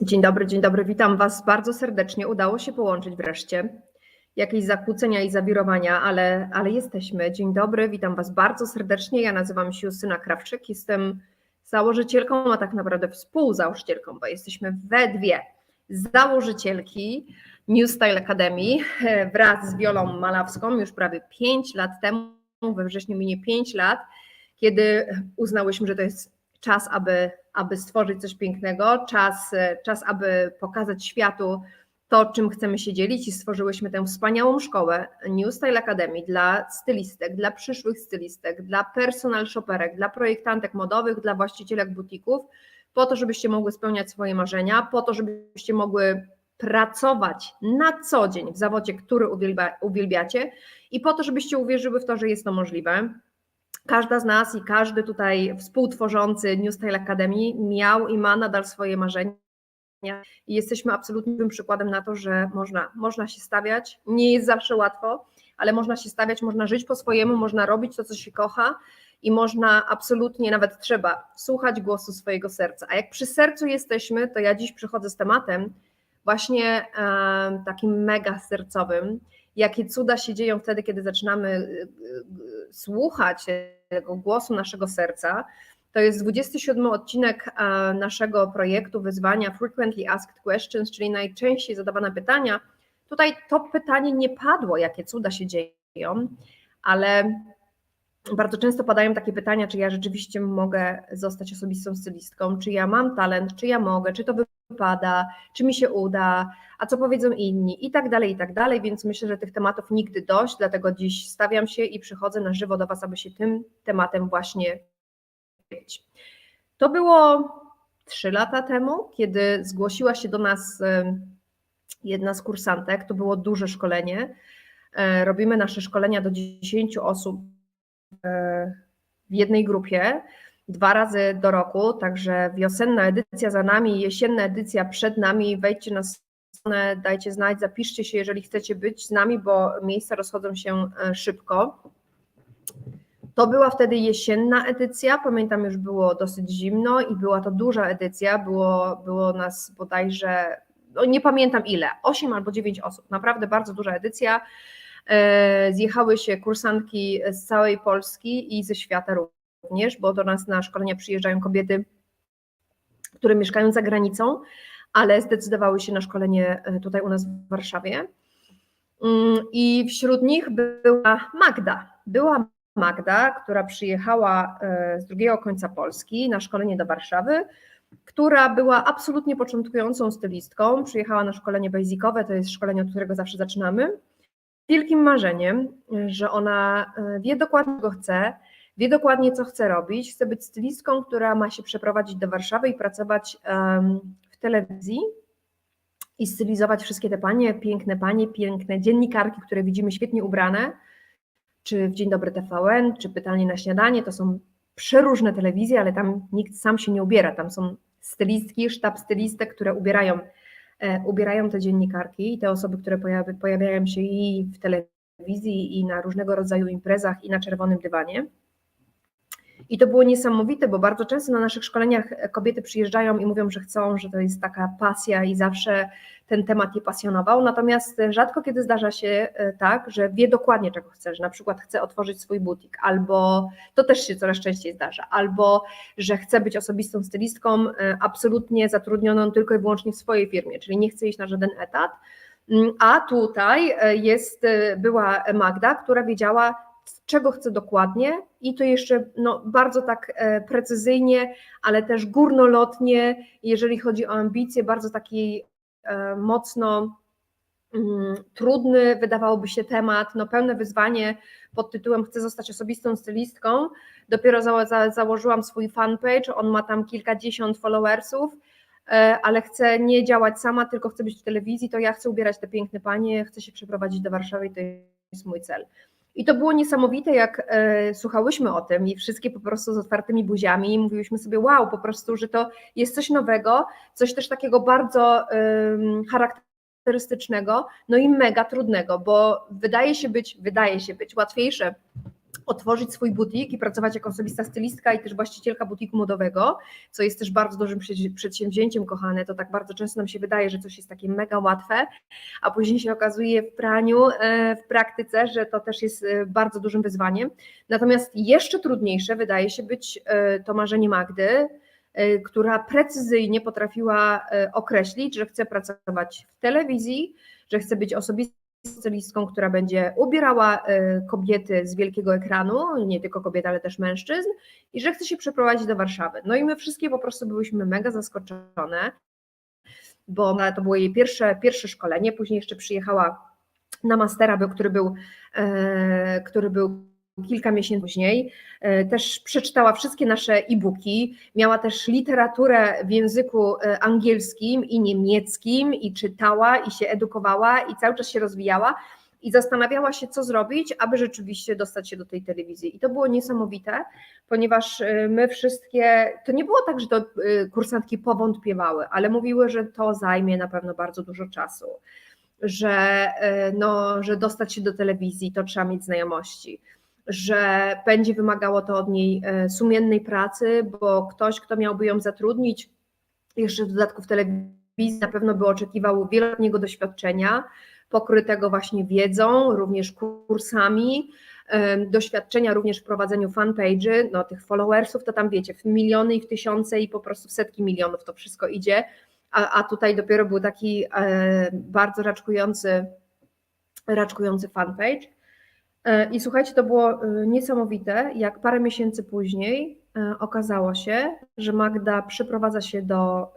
Dzień dobry, dzień dobry, witam Was bardzo serdecznie. Udało się połączyć wreszcie. Jakieś zakłócenia i zawirowania, ale, ale jesteśmy. Dzień dobry, witam Was bardzo serdecznie. Ja nazywam się Justyna Krawczyk, jestem założycielką, a tak naprawdę współzałożycielką, bo jesteśmy we dwie założycielki New Style Academy wraz z Wiolą Malawską już prawie 5 lat temu, we wrześniu minie 5 lat, kiedy uznałyśmy, że to jest czas, aby, aby stworzyć coś pięknego, czas, czas, aby pokazać światu to, czym chcemy się dzielić i stworzyłyśmy tę wspaniałą szkołę New Style Academy dla stylistek, dla przyszłych stylistek, dla personal shopperek, dla projektantek modowych, dla właścicielek butików, po to, żebyście mogły spełniać swoje marzenia, po to, żebyście mogły pracować na co dzień w zawodzie, który uwielbia, uwielbiacie i po to, żebyście uwierzyły w to, że jest to możliwe każda z nas i każdy tutaj współtworzący New Style Academy miał i ma nadal swoje marzenia. I jesteśmy absolutnym przykładem na to, że można, można się stawiać. Nie jest zawsze łatwo, ale można się stawiać, można żyć po swojemu, można robić to, co się kocha i można absolutnie, nawet trzeba słuchać głosu swojego serca. A jak przy sercu jesteśmy, to ja dziś przychodzę z tematem właśnie e, takim mega sercowym, jakie cuda się dzieją wtedy, kiedy zaczynamy y, y, y, słuchać tego głosu naszego serca. To jest 27 odcinek naszego projektu wyzwania Frequently Asked Questions, czyli najczęściej zadawane pytania. Tutaj to pytanie nie padło, jakie cuda się dzieją, ale bardzo często padają takie pytania, czy ja rzeczywiście mogę zostać osobistą stylistką, czy ja mam talent, czy ja mogę, czy to wypada, czy mi się uda, a co powiedzą inni i tak dalej, i tak dalej, więc myślę, że tych tematów nigdy dość, dlatego dziś stawiam się i przychodzę na żywo do Was, aby się tym tematem właśnie powiedzieć. To było trzy lata temu, kiedy zgłosiła się do nas jedna z kursantek, to było duże szkolenie, e, robimy nasze szkolenia do 10 osób e, w jednej grupie, dwa razy do roku, także wiosenna edycja za nami, jesienna edycja przed nami. Wejdźcie na stronę, dajcie znać, zapiszcie się, jeżeli chcecie być z nami, bo miejsca rozchodzą się e, szybko. To była wtedy jesienna edycja, pamiętam już było dosyć zimno i była to duża edycja, było, było nas bodajże, no nie pamiętam ile, 8 albo 9 osób, naprawdę bardzo duża edycja. E, zjechały się kursantki z całej Polski i ze świata również również, bo do nas na szkolenia przyjeżdżają kobiety, które mieszkają za granicą, ale zdecydowały się na szkolenie e, tutaj u nas w Warszawie. Mm, I wśród nich była Magda. Była Magda, która przyjechała e, z drugiego końca Polski na szkolenie do Warszawy, która była absolutnie początkującą stylistką. Przyjechała na szkolenie basicowe, to jest szkolenie, od którego zawsze zaczynamy. Wielkim marzeniem, że ona e, wie dokładnie, czego chce, wie dokładnie, co chce robić. Chce być stylistką, która ma się przeprowadzić do Warszawy i pracować w telewizji i stylizować wszystkie te panie, piękne panie, piękne dziennikarki, które widzimy świetnie ubrane, czy w Dzień Dobry TVN, czy Pytanie na śniadanie, to są przeróżne telewizje, ale tam nikt sam się nie ubiera, tam są stylistki, sztab stylistek, które ubierają, e, ubierają te dziennikarki i te osoby, które pojawiają się i w telewizji, i na różnego rodzaju imprezach, i na czerwonym dywanie. I to było niesamowite, bo bardzo często na naszych szkoleniach kobiety przyjeżdżają i mówią, że chcą, że to jest taka pasja i zawsze ten temat je pasjonował. Natomiast rzadko kiedy zdarza się e, tak, że wie dokładnie, czego chce, że na przykład chce otworzyć swój butik, albo to też się coraz częściej zdarza, albo że chce być osobistą stylistką, e, absolutnie zatrudnioną tylko i wyłącznie w swojej firmie, czyli nie chce iść na żaden etat. Mm, a tutaj e, jest, była Magda, która wiedziała, czego chcę dokładnie i to jeszcze no, bardzo tak e, precyzyjnie, ale też górnolotnie, jeżeli chodzi o ambicje, bardzo taki e, mocno mm, trudny, wydawałoby się temat, no pełne wyzwanie pod tytułem chcę zostać osobistą stylistką. Dopiero za, za, założyłam swój fanpage, on ma tam kilkadziesiąt followersów, e, ale chcę nie działać sama, tylko chcę być w telewizji, to ja chcę ubierać te piękne panie, chcę się przeprowadzić do Warszawy i to jest mój cel. I to było niesamowite, jak e, słuchałyśmy o tym i wszystkie po prostu z otwartymi buziami i mówiłyśmy sobie, wow, po prostu, że to jest coś nowego, coś też takiego bardzo e, charakterystycznego, no i mega trudnego, bo wydaje się być, wydaje się być łatwiejsze otworzyć swój butik i pracować jako osobista stylistka i też właścicielka butiku modowego, co jest też bardzo dużym przedsi- przedsięwzięciem, kochane. To tak bardzo często nam się wydaje, że coś jest takie mega łatwe, a później się okazuje w praniu, e, w praktyce, że to też jest e, bardzo dużym wyzwaniem. Natomiast jeszcze trudniejsze wydaje się być e, to marzenie Magdy, która precyzyjnie potrafiła określić, że chce pracować w telewizji, że chce być osobistą stylistką, która będzie ubierała e, kobiety z wielkiego ekranu, nie tylko kobiety, ale też mężczyzn, i że chce się przeprowadzić do Warszawy. No i my wszystkie po prostu byłyśmy mega zaskoczone, bo to było jej pierwsze, pierwsze szkolenie, później jeszcze przyjechała na mastera, który był, e, który był kilka miesięcy później. E, Też przeczytała wszystkie nasze e-booki, miała też literaturę w języku e, angielskim i niemieckim i czytała i się edukowała i cały czas się rozwijała i zastanawiała się, co zrobić, aby rzeczywiście dostać się do tej telewizji. I to było niesamowite, ponieważ e, my wszystkie, to nie było tak, że to kursantki powątpiewały, ale mówiły, że to zajmie na pewno bardzo dużo czasu, że, no, że dostać się do telewizji to trzeba mieć znajomości że będzie wymagało to od niej e, sumiennej pracy, bo ktoś, kto miałby ją zatrudnić, jeszcze w dodatku w telewizji, na pewno by oczekiwał wieloletniego doświadczenia, pokrytego właśnie wiedzą, również kursami, doświadczenia również w prowadzeniu fanpage'y, no tych followersów to tam wiecie, w miliony i w tysiące i po prostu w setki milionów to wszystko idzie, a, a tutaj dopiero był taki e, bardzo raczkujący, raczkujący fanpage. E, I słuchajcie, to było e, niesamowite, jak parę miesięcy później e, okazało się, że Magda przeprowadza się do,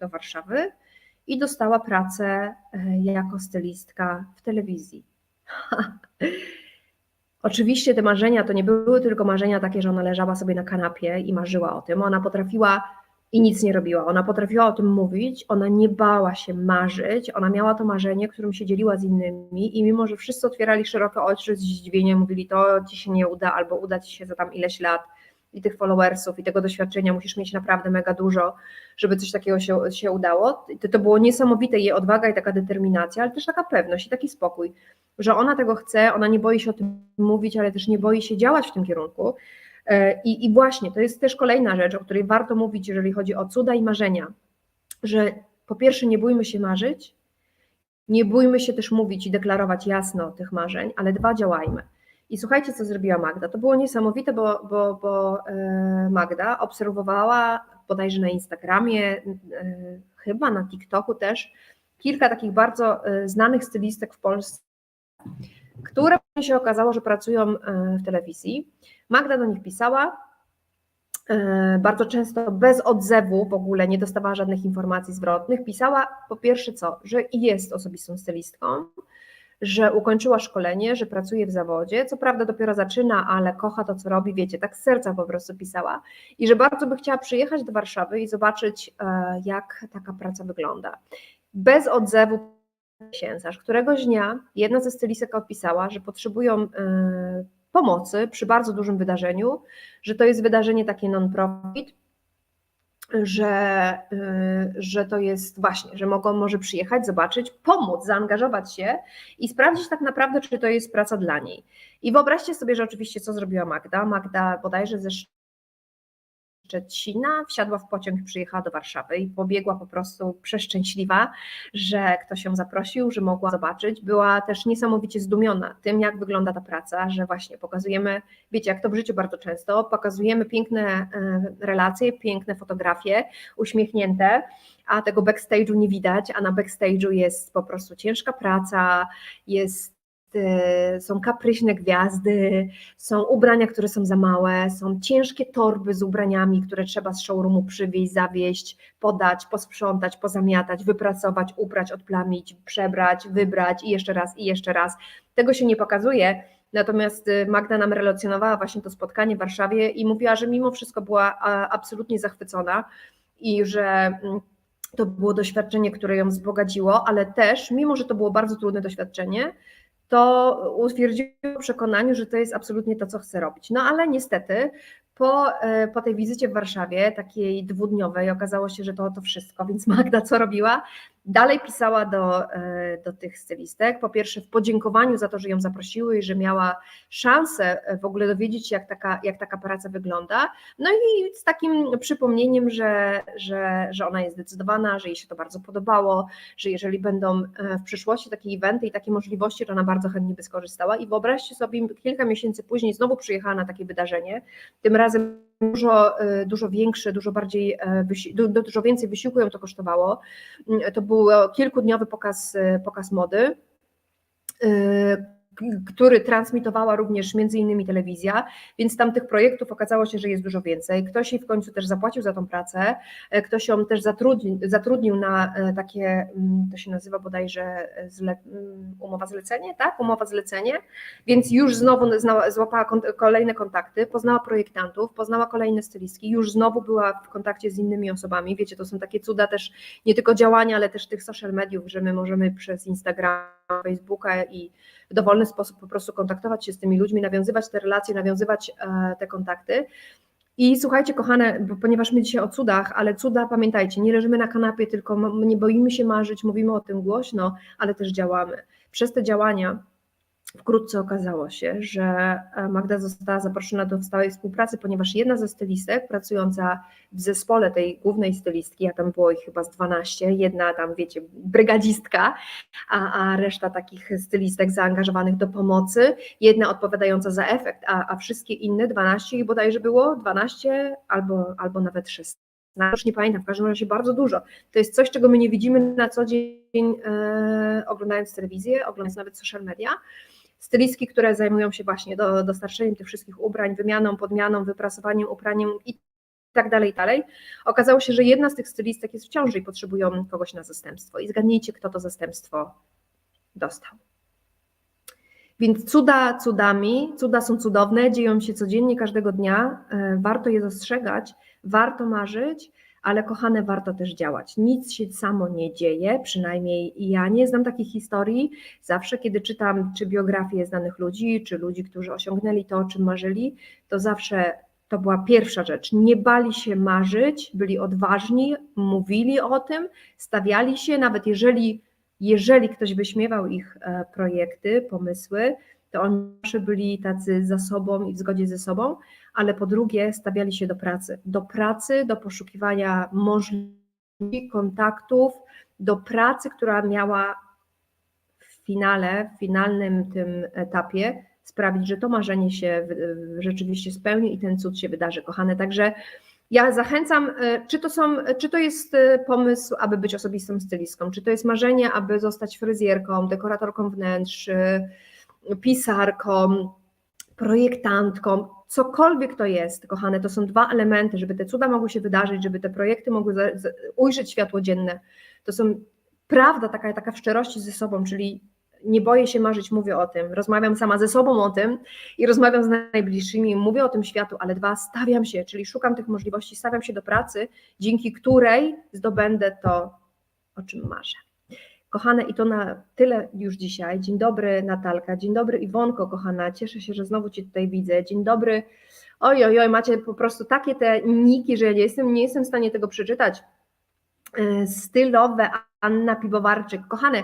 do Warszawy i dostała pracę jako stylistka w telewizji. Oczywiście te marzenia to nie były tylko marzenia takie, że ona leżała sobie na kanapie i marzyła o tym. Ona potrafiła i nic nie robiła. Ona potrafiła o tym mówić, ona nie bała się marzyć, ona miała to marzenie, którym się dzieliła z innymi i mimo, że wszyscy otwierali szerokie oczy z zdziwieniem, mówili to ci się nie uda albo uda ci się za tam ileś lat i tych followersów i tego doświadczenia musisz mieć naprawdę mega dużo, żeby coś takiego się, się udało. To, to było niesamowite jej odwaga i taka determinacja, ale też taka pewność i taki spokój, że ona tego chce, ona nie boi się o tym mówić, ale też nie boi się działać w tym kierunku. E, I, I właśnie to jest też kolejna rzecz, o której warto mówić, jeżeli chodzi o cuda i marzenia, że po pierwsze nie bójmy się marzyć, nie bójmy się też mówić i deklarować jasno tych marzeń, ale dwa działajmy. I słuchajcie, co zrobiła Magda. To było niesamowite, bo, bo, bo e, Magda obserwowała bodajże na Instagramie, e, chyba na TikToku też, kilka takich bardzo znanych stylistek w Polsce, które się okazało, że pracują e, w telewizji. Magda do nich pisała, e, bardzo często bez odzewu w ogóle nie dostawała żadnych informacji zwrotnych. Pisała po pierwsze co, że jest osobistą stylistką, że ukończyła szkolenie, że pracuje w zawodzie, co prawda dopiero zaczyna, ale kocha to, co robi, wiecie, tak z serca po prostu pisała i że bardzo by chciała przyjechać do Warszawy i zobaczyć, e, jak taka praca wygląda. Bez odzewu aż któregoś dnia jedna ze stylistek odpisała, że potrzebują e, pomocy przy bardzo dużym wydarzeniu, że to jest wydarzenie takie non-profit, że, y, że to jest właśnie, że mogą może przyjechać, zobaczyć, pomóc, zaangażować się i sprawdzić tak naprawdę, czy to jest praca dla niej. I wyobraźcie sobie, że oczywiście co zrobiła Magda. Magda bodajże ze Szczecina, wsiadła w pociąg i przyjechała do Warszawy i pobiegła po prostu przeszczęśliwa, że ktoś ją zaprosił, że mogła zobaczyć. Była też niesamowicie zdumiona tym, jak wygląda ta praca, że właśnie pokazujemy, wiecie, jak to w życiu bardzo często, pokazujemy piękne e, relacje, piękne fotografie, uśmiechnięte, a tego backstage'u nie widać, a na backstage'u jest po prostu ciężka praca, jest e, są kapryśne gwiazdy, są ubrania, które są za małe, są ciężkie torby z ubraniami, które trzeba z showroomu przywieźć, zawieźć, podać, posprzątać, pozamiatać, wypracować, uprać, odplamić, przebrać, wybrać i jeszcze raz, i jeszcze raz. Tego się nie pokazuje, natomiast y, Magda nam relacjonowała właśnie to spotkanie w Warszawie i mówiła, że mimo wszystko była absolutnie zachwycona i że mm, to było doświadczenie, które ją wzbogaciło, ale też, mimo że to było bardzo trudne doświadczenie, to utwierdziło przekonaniu, że to jest absolutnie to, co chce robić. No ale niestety po, e, po tej wizycie w Warszawie, takiej dwudniowej, okazało się, że to to wszystko, więc Magda co robiła? Dalej pisała do, e, do tych stylistek, po pierwsze w podziękowaniu za to, że ją zaprosiły i że miała szansę e, w ogóle dowiedzieć się, jak taka, jak taka praca wygląda. No i z takim przypomnieniem, że, że, że ona jest zdecydowana, że jej się to bardzo podobało, że jeżeli będą e, w przyszłości takie eventy i takie możliwości, to ona bardzo chętnie by skorzystała. I wyobraźcie sobie, kilka miesięcy później znowu przyjechała na takie wydarzenie, tym razem dużo, dużo większe, dużo bardziej, dużo więcej wysiłku ją to kosztowało. To był kilkudniowy pokaz, pokaz mody który transmitowała również między innymi telewizja, więc tam tych projektów okazało się, że jest dużo więcej. Ktoś jej w końcu też zapłacił za tą pracę, ktoś ją też zatrudnił, zatrudnił na e, takie, mm, to się nazywa bodajże e, zle, mm, umowa zlecenie, tak? Umowa zlecenie, więc już znowu znała, złapała kolejne kontakty, poznała projektantów, poznała kolejne stylistki, już znowu była w kontakcie z innymi osobami. Wiecie, to są takie cuda też nie tylko działania, ale też tych social mediów, że my możemy przez Instagram, Facebooka i w dowolny sposób po prostu kontaktować się z tymi ludźmi, nawiązywać te relacje, nawiązywać e, te kontakty. I słuchajcie, kochane, ponieważ my dzisiaj o cudach, ale cuda, pamiętajcie, nie leżymy na kanapie, tylko nie boimy się marzyć, mówimy o tym głośno, ale też działamy. Przez te działania Wkrótce okazało się, że e, Magda została zaproszona do stałej współpracy, ponieważ jedna ze stylistek pracująca w zespole tej głównej stylistki, a tam było ich chyba z 12, jedna tam wiecie, brygadzistka, a, a reszta takich stylistek zaangażowanych do pomocy, jedna odpowiadająca za efekt, a, a wszystkie inne 12 i bodajże było 12 albo, albo nawet 16 już nie pamiętam, w każdym razie bardzo dużo. To jest coś, czego my nie widzimy na co dzień e, oglądając telewizję, oglądając nawet social media stylistki, które zajmują się właśnie do, dostarczeniem tych wszystkich ubrań, wymianą, podmianą, wyprasowaniem, upraniem i tak dalej, i dalej. Okazało się, że jedna z tych stylistek jest w ciąży i potrzebują kogoś na zastępstwo. I zgadnijcie, kto to zastępstwo dostał. Więc cuda cudami, cuda są cudowne, dzieją się codziennie, każdego dnia. E, warto je dostrzegać, warto marzyć, ale kochane, warto też działać. Nic się samo nie dzieje, przynajmniej ja nie znam takich historii. Zawsze, kiedy czytam czy biografie znanych ludzi, czy ludzi, którzy osiągnęli to, o czym marzyli, to zawsze to była pierwsza rzecz. Nie bali się marzyć, byli odważni, mówili o tym, stawiali się, nawet jeżeli, jeżeli ktoś wyśmiewał ich e, projekty, pomysły, to oni zawsze byli tacy za sobą i w zgodzie ze sobą, ale po drugie stawiali się do pracy, do pracy, do poszukiwania możliwości, kontaktów, do pracy, która miała w finale, w finalnym tym etapie sprawić, że to marzenie się rzeczywiście spełni i ten cud się wydarzy, kochane. Także ja zachęcam, e, czy to, są, czy to jest e, pomysł, aby być osobistą stylistką, czy to jest marzenie, aby zostać fryzjerką, dekoratorką wnętrz, e, pisarką, projektantką, cokolwiek to jest, kochane, to są dwa elementy, żeby te cuda mogły się wydarzyć, żeby te projekty mogły ujrzeć światło dzienne. To są prawda taka, taka w szczerości ze sobą, czyli nie boję się marzyć, mówię o tym, rozmawiam sama ze sobą o tym i rozmawiam z najbliższymi, mówię o tym światu, ale dwa, stawiam się, czyli szukam tych możliwości, stawiam się do pracy, dzięki której zdobędę to, o czym marzę. Kochane, i to na tyle już dzisiaj. Dzień dobry Natalka, dzień dobry Iwonko, kochana, cieszę się, że znowu Cię tutaj widzę. Dzień dobry. Oj, oj, oj, macie po prostu takie te niki, że ja nie jestem, nie jestem w stanie tego przeczytać. E, stylowe Anna Piwowarczyk. Kochane,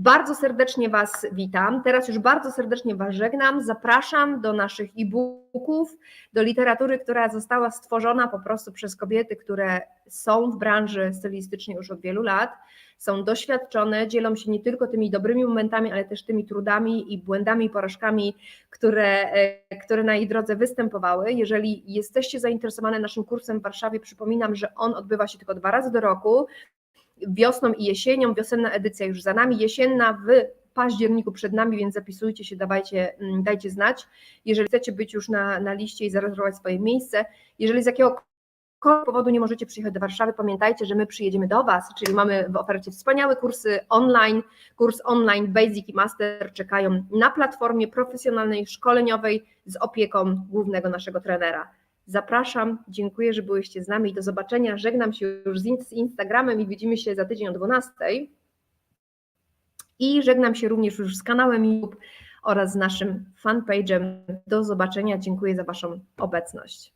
bardzo serdecznie Was witam. Teraz już bardzo serdecznie Was żegnam. Zapraszam do naszych e-booków, do literatury, która została stworzona po prostu przez kobiety, które są w branży stylistycznej już od wielu lat są doświadczone, dzielą się nie tylko tymi dobrymi momentami, ale też tymi trudami i błędami porażkami, które, e, które na jej drodze występowały. Jeżeli jesteście zainteresowane naszym kursem w Warszawie, przypominam, że on odbywa się tylko dwa razy do roku, wiosną i jesienią. Wiosenna edycja już za nami, jesienna w październiku przed nami, więc zapisujcie się, dawajcie, mm, dajcie znać. Jeżeli chcecie być już na, na liście i zarezerwować swoje miejsce, jeżeli z jakiego powodu nie możecie przyjechać do Warszawy, pamiętajcie, że my przyjedziemy do Was, czyli mamy w ofercie wspaniałe kursy online, kurs online Basic i Master czekają na platformie profesjonalnej, szkoleniowej z opieką głównego naszego trenera. Zapraszam, dziękuję, że byłyście z nami i do zobaczenia. Żegnam się już z Instagramem i widzimy się za tydzień o 12. I żegnam się również już z kanałem YouTube oraz z naszym fanpage'em. Do zobaczenia, dziękuję za Waszą obecność.